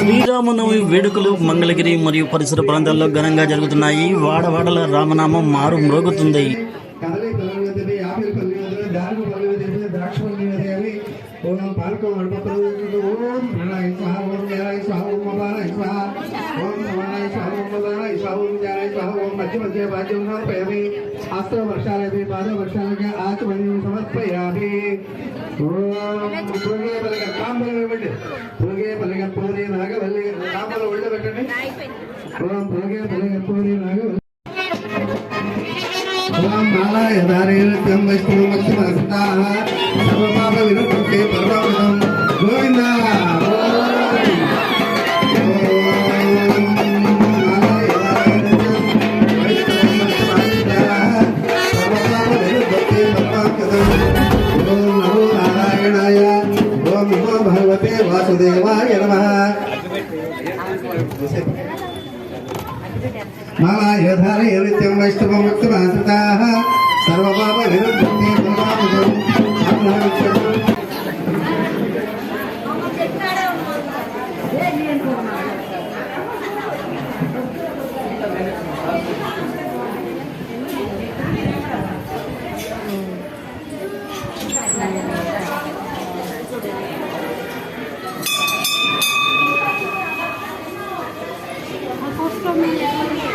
శ్రీరామనవమి వేడుకలు మంగళగిరి మరియు పరిసర ప్రాంతాల్లో ఘనంగా జరుగుతున్నాయి. వాడవాడల రామనామం మారు మ్రోగుతుంది. కదలి పల్లవి యాపిల్ సమర్పయామి ఓం పురుగే పలక తాంబూలం ఇవ్వండి పురుగే పలక పూరి నాగవల్లి తాంబూలం ఒళ్ళో పెట్టండి. ఓం పురుగే పలక పూరి నాగవల్లి. ఓం మాలాయ ధారేణత్యం వైష్ణవమక్షమస్తాః సర్వపాప వినుక్తే పరమాపదం వాసుదేవాయ నమ. మాలాయుధారయ నిత్యం వైష్ణవం ముక్తమాశ్రితాः. సర్వపాప విరుద్ధం Awesome.